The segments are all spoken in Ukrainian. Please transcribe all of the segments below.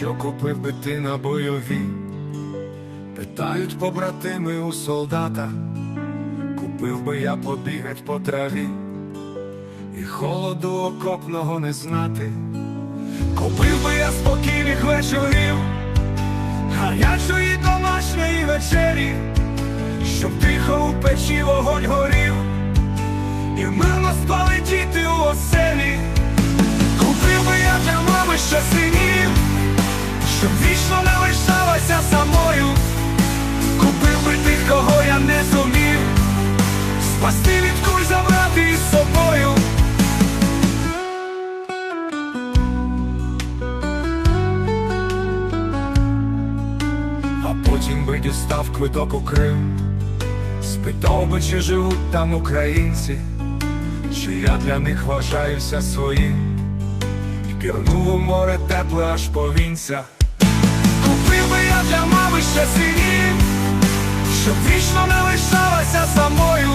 що купив би ти на бойові? Питають побратими у солдата, купив би я побігать по траві, і холоду окопного не знати. Купив би я спокійних дістав квиток у Крим, спитав би, чи живуть там українці, чи я для них вважаюся своїм, і пірнув у море тепле аж повінця. Купив би я для мами ще синів, щоб вічно не лишалася самою.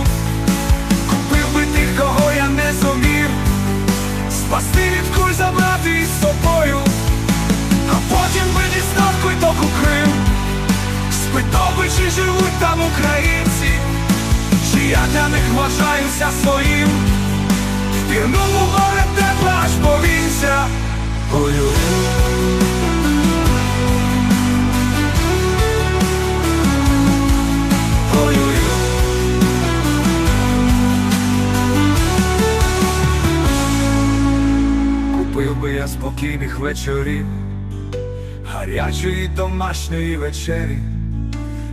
Купив би тих, кого я не зумів, спасти від куль забрати із собою, а потім би дістав квиток у Крим, чи живуть там українці, чи я для них вважаюся своїм, впірнув у горе тепле аж повінця. Ой-ой. Купив би я спокійних вечорів, гарячої домашньої вечері,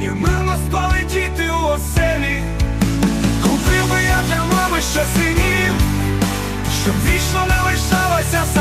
і мирно спали діти у оселі. Купив би я для мами ще синів, щоб вічно не лишалася.